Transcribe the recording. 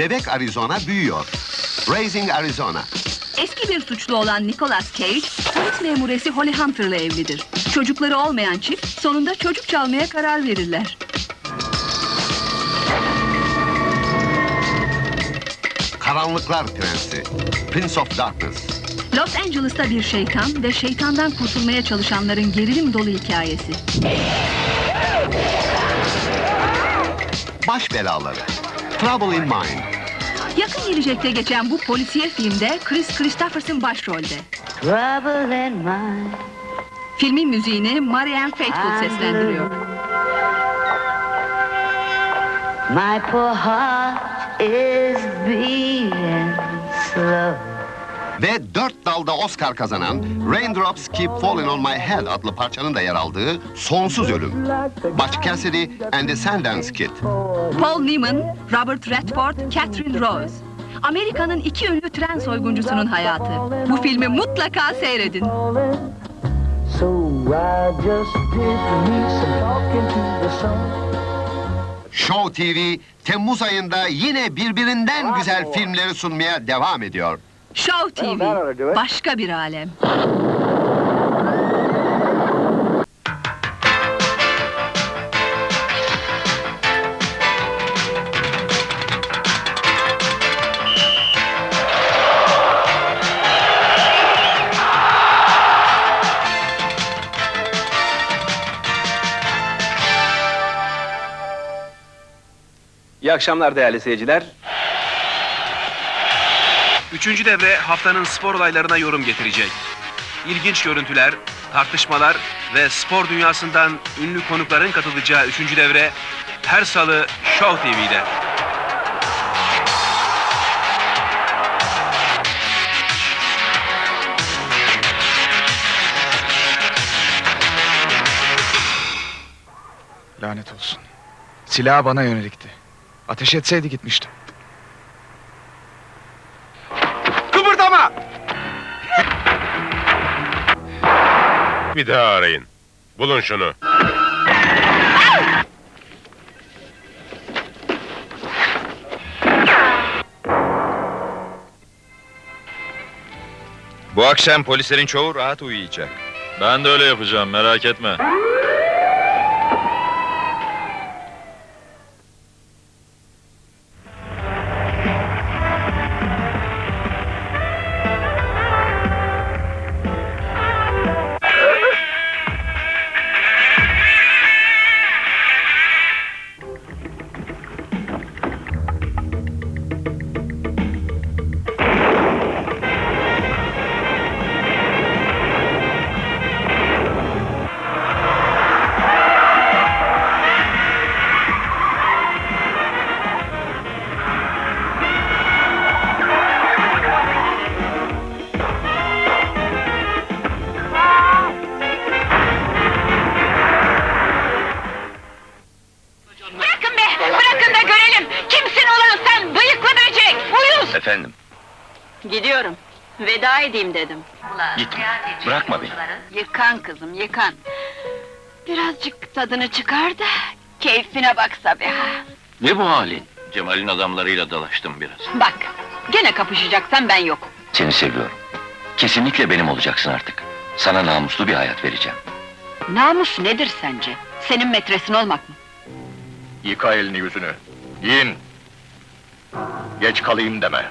Bebek Arizona büyüyor. Raising Arizona. Eski bir suçlu olan Nicolas Cage, polis memuresi Holly Hunter'la evlidir. Çocukları olmayan çift sonunda çocuk çalmaya karar verirler. Karanlıklar Prensi. Prince of Darkness. Los Angeles'ta bir şeytan ve şeytandan kurtulmaya çalışanların gerilim dolu hikayesi. Baş belaları. Trouble in Mind. Yakın gelecekte geçen bu polisiye filmde Chris Christopherson başrolde. Trouble in mind. Filmin müziğini Marianne Faithfull seslendiriyor. My poor heart is beating slow. Ve dört dalda Oscar kazanan Raindrops Keep Falling On My Head adlı parçanın da yer aldığı Sonsuz Ölüm. Butch Cassidy and the Sundance Kid. Paul Newman, Robert Redford, Catherine Rose. Amerika'nın iki ünlü tren soyguncusunun hayatı. Bu filmi mutlaka seyredin. Show TV Temmuz ayında yine birbirinden güzel filmleri sunmaya devam ediyor. Show TV, başka bir alem. İyi akşamlar değerli seyirciler. Üçüncü devre haftanın spor olaylarına yorum getirecek. İlginç görüntüler, tartışmalar ve spor dünyasından ünlü konukların katılacağı üçüncü devre her salı Show TV'de. Lanet olsun. Silah bana yönelikti. Ateş etseydi gitmiştim. Bir daha arayın. Bulun şunu. Bu akşam polislerin çoğu rahat uyuyacak. Ben de öyle yapacağım merak etme. Efendim Gidiyorum. Veda edeyim dedim. gitme. Bırakma beni. Yıkan kızım yıkan. Birazcık tadını çıkar da keyfine baksa be ha. Ne bu halin? Cemal'in adamlarıyla dalaştım biraz. Bak gene kapışacaksan ben yokum. Seni seviyorum. Kesinlikle benim olacaksın artık. Sana namuslu bir hayat vereceğim. Namus nedir sence? Senin metresin olmak mı? Yıka elini yüzünü. Giyin. Geç kalayım deme.